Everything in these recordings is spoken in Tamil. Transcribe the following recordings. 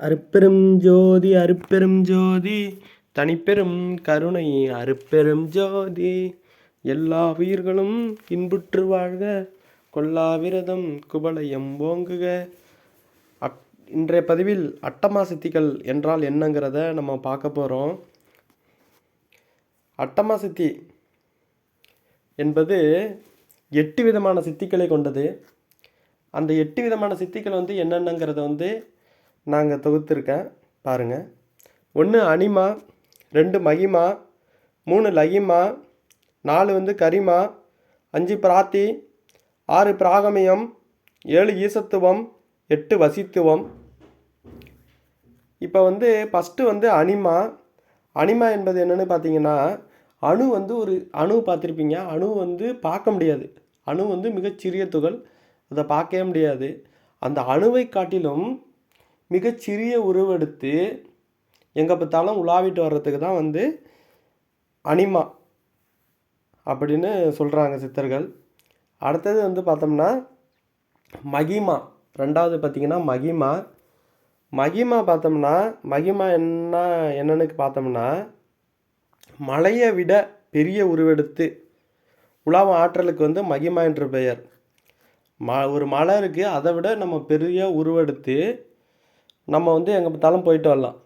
அருப்பெரும் ஜோதி அருப்பெரும் ஜோதி. தனிப்பெரும் கருணை அருப்பெரும் ஜோதி. எல்லா உயிர்களும் இன்புற்று வாழ்க. கொல்லாவிரதம் குவலயம் ஓங்குக. அட் இன்றைய பதிவில் அட்டமா சித்திகள் என்றால் என்னங்கிறத நம்ம பார்க்க போகிறோம் அட்டமா சித்தி என்பது எட்டு விதமான சித்திகளை கொண்டது. அந்த எட்டு விதமான சித்திகள் வந்து என்னென்னங்கிறத வந்து நாங்கள் தொகுத்துருக்கேன் பாருங்கள் ஒன்று அனிமா ரெண்டு மகிமா மூணு லகிமா நாலு வந்து கரிமா அஞ்சு பிராத்தி ஆறு பிராகமியம் ஏழு ஈசத்துவம் எட்டு வசித்துவம். இப்போ வந்து ஃபஸ்ட்டு வந்து அனிமா. அனிமா என்பது என்னென்னு பார்த்தீங்கன்னா அணு வந்து ஒரு அணு பார்த்துருப்பீங்க அணு வந்து பார்க்க முடியாது. அணு வந்து மிகச்சிறிய துகள். அதை பார்க்கவே முடியாது. அந்த அணுவை காட்டிலும் மிகச்சிறிய உருவெடுத்து எங்கே பார்த்தாலும் உலாவிட்டு வர்றதுக்கு தான் வந்து அனிமா அப்படின்னு சொல்கிறாங்க சித்தர்கள். அடுத்தது வந்து பார்த்தோம்னா மகிமா. ரெண்டாவது பார்த்திங்கன்னா மகிமா. மகிமா பார்த்தோம்னா மகிமா என்ன என்னன்னு பார்த்தோம்னா மலையை விட பெரிய உருவெடுத்து உலாவ ஆற்றலுக்கு வந்து மகிமா என்று பெயர். ம ஒரு மலை இருக்குது அதை விட நம்ம பெரிய உருவெடுத்து நம்ம வந்து எங்கே பார்த்தாலும் போயிட்டு வரலாம்.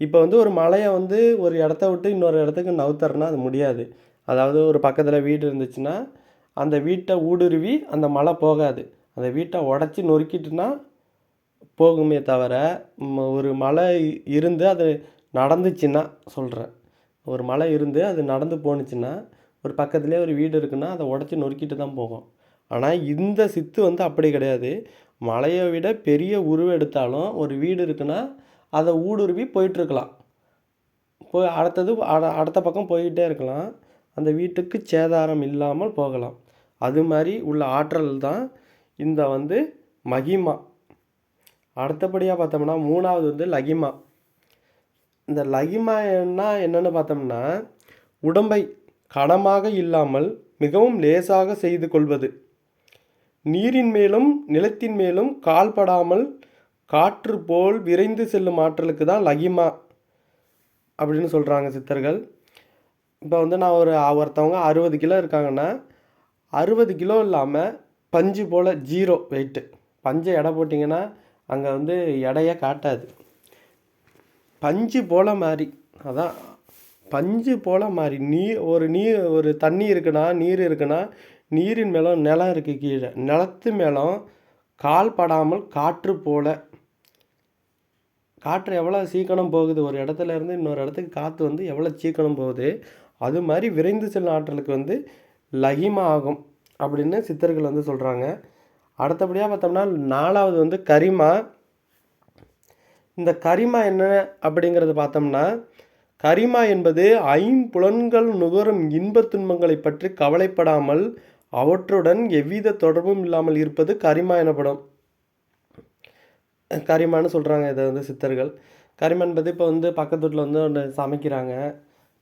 இப்போ வந்து ஒரு மலையை வந்து ஒரு இடத்த விட்டு இன்னொரு இடத்துக்கு நவுத்தரனா அது முடியாது. அதாவது ஒரு பக்கத்தில் வீடு இருந்துச்சுன்னா அந்த வீட்டை ஊடுருவி அந்த மலை போகாது. அந்த வீட்டை உடச்சி நொறுக்கிட்டுனா போகுமே தவிர ஒரு மலை இருந்து அது நடந்துச்சுன்னா சொல்கிறேன் ஒரு மலை இருந்து அது நடந்து போணுச்சுன்னா ஒரு பக்கத்துலேயே ஒரு வீடு இருக்குன்னா அதை உடச்சி நொறுக்கிட்டு தான் போகும். ஆனால் இந்த சித்து வந்து அப்படி கிடையாது. மலையை விட பெரிய உருவம் எடுத்தாலும் ஒரு வீடு இருக்குன்னா அதை ஊடுருவி போயிட்டுருக்கலாம். போய் அடுத்தது அட- அடுத்த பக்கம் போய்கிட்டே இருக்கலாம். அந்த வீட்டுக்கு சேதாரம் இல்லாமல் போகலாம். அது மாதிரி உள்ள ஆற்றல் தான் இந்த வந்து மகிமா. அடுத்தபடியாக பார்த்தோம்னா மூணாவது வந்து லகிமா. இந்த லகிமா என்ன பார்த்தோம்னா உடம்பை கனமாக இல்லாமல் மிகவும் லேசாக செய்து கொள்வது. நீரின் மேலும் நிலத்தின் மேலும் கால்படாமல் காற்று போல் விரைந்து செல்லும் ஆற்றலுக்கு தான் லகிமா அப்படின்னு சொல்கிறாங்க சித்தர்கள். இப்போ வந்து நான் ஒரு ஒருத்தவங்க அறுபது கிலோ இருக்காங்கன்னா அறுபது கிலோ இல்லாமல் பஞ்சு போல் ஜீரோ வெயிட்டு பஞ்சை எடை போட்டிங்கன்னா அங்கே வந்து எடையே காட்டாது. பஞ்சு போல மாதிரி அதான் பஞ்சு போல் மாதிரி நீ ஒரு நீ ஒரு தண்ணி இருக்குன்னா நீர் இருக்குன்னா நீரின் மேலும் நிலம் இருக்குது கீழே. நிலத்து மேலும் கால் படாமல் காற்று போல. காற்று எவ்வளோ சீக்கிரம் போகுது? ஒரு இடத்துல இருந்து இன்னொரு இடத்துக்கு காற்று வந்து எவ்வளோ சீக்கிரம் போகுது? அது மாதிரி விரைந்து செல்லும் ஆற்றலுக்கு வந்து லகிமா ஆகும் அப்படின்னு சித்தர்கள் வந்து சொல்கிறாங்க அடுத்தபடியாக பார்த்தோம்னா நாலாவது வந்து கரிமா. இந்த கரிமா என்ன அப்படிங்கிறது பார்த்தோம்னா கரிமா என்பது ஐம்புலன்கள் நுகரும் இன்பத் துன்பங்களை பற்றி கவலைப்படாமல் அவற்றுடன் எவ்வித தொடர்பும் இல்லாமல் இருப்பது கரிமா எனப்படும். கரிமான்னு சொல்கிறாங்க இதை வந்து சித்தர்கள். கரிமா என்பது இப்போ வந்து பக்கத்து வீட்டில் வந்து ஒன்று சமைக்கிறாங்க.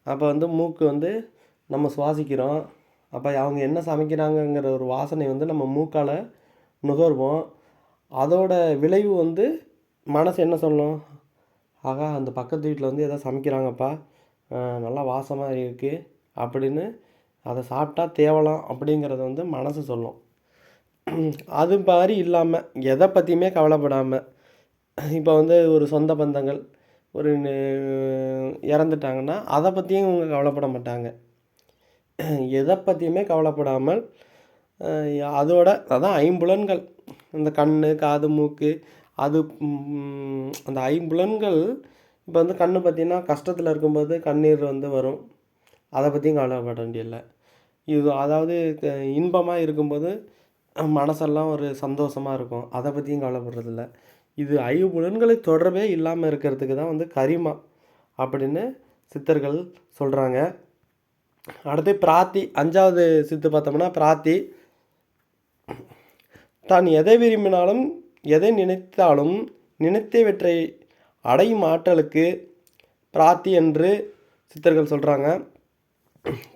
அப்போ வந்து மூக்கு வந்து நம்ம சுவாசிக்கிறோம். அப்போ அவங்க என்ன சமைக்கிறாங்கங்கிற ஒரு வாசனை வந்து நம்ம மூக்கால் நுகர்வோம். அதோட விளைவு வந்து மனசு என்ன சொல்லும்? ஆகா அந்த பக்கத்து வீட்டில் வந்து எதாவது சமைக்கிறாங்கப்பா. நல்லா வாசமாக இருக்குது அப்படின்னு அதை சாப்பிட்டா தேவலாம் அப்படிங்கிறத வந்து மனசு சொல்லும். அது மாதிரி இல்லாமல் எதை பற்றியுமே கவலைப்படாமல் இப்போ வந்து ஒரு சொந்த பந்தங்கள் ஒரு இறந்துட்டாங்கன்னா அதை பற்றியும் இவங்க கவலைப்பட மாட்டாங்க. எதை பற்றியுமே கவலைப்படாமல் அதோட அதான் ஐம்புலன்கள். இந்த கண் காது மூக்கு அது அந்த ஐம்புலன்கள் இப்போ வந்து கண் பார்த்திங்கன்னா கஷ்டத்தில் இருக்கும்போது கண்ணீர் வந்து வரும். அதை பற்றியும் கவலைப்பட வேண்டியதில்லை. இது அதாவது இன்பமாக இருக்கும்போது மனசெல்லாம் ஒரு சந்தோஷமாக இருக்கும். அதை பற்றியும் கவலைப்படுறதில்ல இது ஐம்புலன்களை தொடர்பே இல்லாமல் இருக்கிறதுக்கு தான் வந்து கரிமா அப்படின்னு சித்தர்கள் சொல்கிறாங்க அடுத்து பிராத்தி அஞ்சாவது சித்து பார்த்தோம்னா பிராத்தி. தான் எதை விரும்பினாலும் எதை நினைத்தாலும் நினைத்தவற்றை அடையும் ஆற்றலுக்கு பிராத்தி என்று சித்தர்கள் சொல்கிறாங்க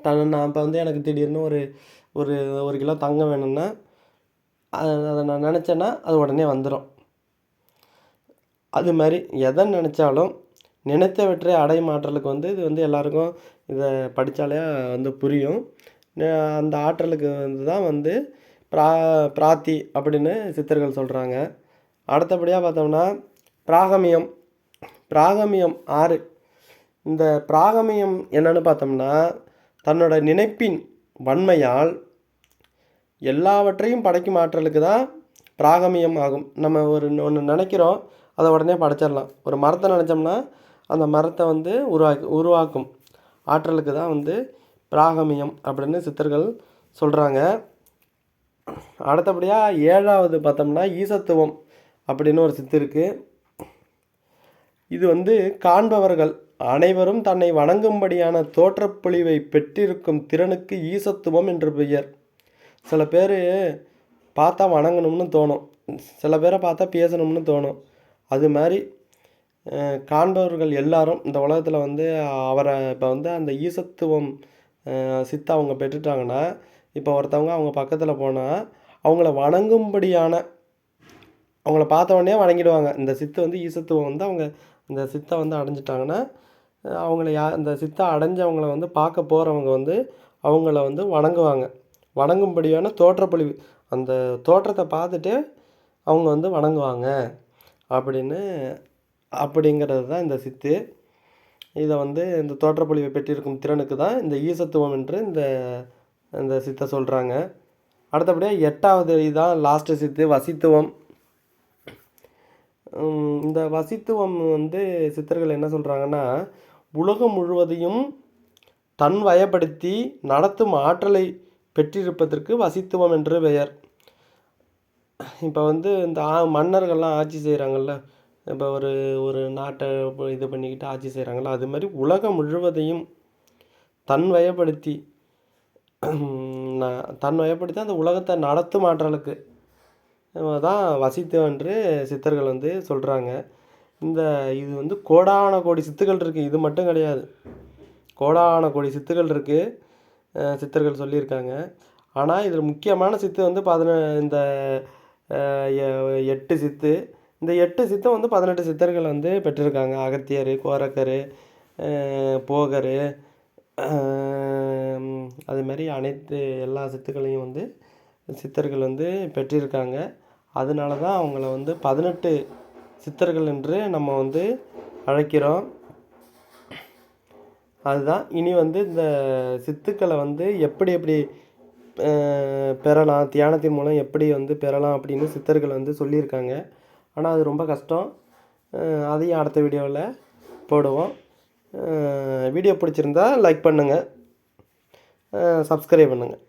தன் நான் இப்போ வந்து எனக்கு திடீர்னு ஒரு ஒரு ஒரு கிலோ தங்கம் வேணும்னா அதை அதை நான் நினச்சேன்னா அது உடனே வந்துடும் அது மாதிரி எதை நினச்சாலும் நினைத்தவற்றை அடையும் ஆற்றலுக்கு வந்து இது வந்து எல்லாருக்கும் இதை படித்தாலே வந்து புரியும். அந்த ஆற்றலுக்கு வந்து தான் வந்து பிரா பிராத்தி அப்படின்னு சித்தர்கள் சொல்கிறாங்க அடுத்தபடியாக பார்த்தோம்னா பிராகமியம். பிராகமியம் ஆறு. இந்த பிராகமியம் என்னென்னு பார்த்தோம்னா தன்னோட நினைப்பின் வன்மையால் எல்லாவற்றையும் படைக்கும் ஆற்றலுக்கு தான் பிராகமியம் ஆகும். நம்ம ஒரு ஒன்று நினைக்கிறோம் அதை உடனே படைச்சிடலாம். ஒரு மரத்தை நினச்சோம்னா அந்த மரத்தை வந்து உருவாக்கி உருவாக்கும் ஆற்றலுக்கு தான் வந்து பிராகமியம் அப்படின்னு சித்தர்கள் சொல்கிறாங்க அடுத்தபடியாக ஏழாவது பார்த்தோம்னா ஈசத்துவம் அப்படின்னு ஒரு சித்து இருக்குது இது வந்து காண்பவர்கள் அனைவரும் தன்னை வணங்கும்படியான தோற்றப்பொழிவை பெற்றிருக்கும் திறனுக்கு ஈசத்துவம் என்று பெயர். சில பேர் பார்த்தா வணங்கணும்னு தோணும். சில பேரை பார்த்தா பேசணும்னு தோணும். அது மாதிரி காண்பவர்கள் எல்லாரும் இந்த உலகத்தில் வந்து அவரை இப்போ வந்து அந்த ஈசத்துவம் அஹ், சித்தை அவங்க பெற்றுட்டாங்கன்னா இப்போ ஒருத்தவங்க அவங்க பக்கத்தில் போனால் அவங்கள வணங்கும்படியான அவங்கள பார்த்த உடனே வணங்கிடுவாங்க. இந்த சித்து வந்து ஈசத்துவம் வந்து அவங்க இந்த சித்தை வந்து அடைஞ்சிட்டாங்கன்னா அவங்கள யா இந்த சித்தை அடைஞ்சவங்கள வந்து பார்க்க போகிறவங்க வந்து அவங்கள வந்து வணங்குவாங்க. வணங்கும்படியான தோற்றப்பொழிவு. அந்த தோற்றத்தை பார்த்துட்டு அவங்க வந்து வணங்குவாங்க. அப்படின்னு அப்படிங்கிறது தான் இந்த சித்து. இதை வந்து இந்த தோற்றப்பொழிவை பெற்றிருக்கும் திறனுக்கு தான் இந்த ஈசத்துவம் என்று இந்த இந்த சித்தை சொல்கிறாங்க அடுத்தபடியாக எட்டாவது இதான் லாஸ்ட்டு சித்து வசித்துவம். இந்த வசித்துவம் வந்து சித்தர்கள் என்ன சொல்கிறாங்கன்னா உலகம் முழுவதையும் தன் வயப்படுத்தி நடத்தும் ஆற்றலை பெற்றிருப்பதற்கு வசித்துவம் என்று பெயர். இப்போ வந்து இந்த ஆ மன்னர்கள்லாம் ஆட்சி செய்கிறாங்கல்ல இப்போ ஒரு ஒரு நாட்டை இது பண்ணிக்கிட்டு ஆட்சி செய்கிறாங்கல்ல அது மாதிரி உலகம் முழுவதையும் தன் வயப்படுத்தி தன் வயப்படுத்தி அந்த உலகத்தை நடத்தும் ஆற்றலுக்கு தான் வசித்து என்று சித்தர்கள் வந்து சொல்கிறாங்க இந்த இது வந்து கோடான கோடி சித்துக்கள் இருக்குது இது மட்டும் கிடையாது. கோடான கோடி சித்துக்கள் இருக்குது சித்தர்கள் சொல்லியிருக்காங்க. ஆனால் இதில் முக்கியமான சித்து வந்து பதின இந்த எட்டு சித்து. இந்த எட்டு சித்தம் வந்து பதினெட்டு சித்தர்கள் வந்து பெற்றிருக்காங்க. அகத்தியர் கோரக்கர் போகர் அஹ், அனைத்து எல்லா சித்துக்களையும் வந்து சித்தர்கள் வந்து பெற்றிருக்காங்க. அதனால தான் அவங்கள வந்து பதினெட்டு சித்தர்கள் என்று நம்ம வந்து அழைக்கிறோம். அதுதான். இனி வந்து இந்த சித்துக்களை வந்து எப்படி எப்படி பெறலாம் தியானத்தின் மூலம் எப்படி வந்து பெறலாம் அப்படின்னு சித்தர்கள் வந்து சொல்லியிருக்காங்க. ஆனால் அது ரொம்ப கஷ்டம். அதையும் அடுத்த வீடியோவில் போடுவோம். வீடியோ பிடிச்சிருந்தா லைக் பண்ணுங்கள் சப்ஸ்கிரைப் பண்ணுங்கள்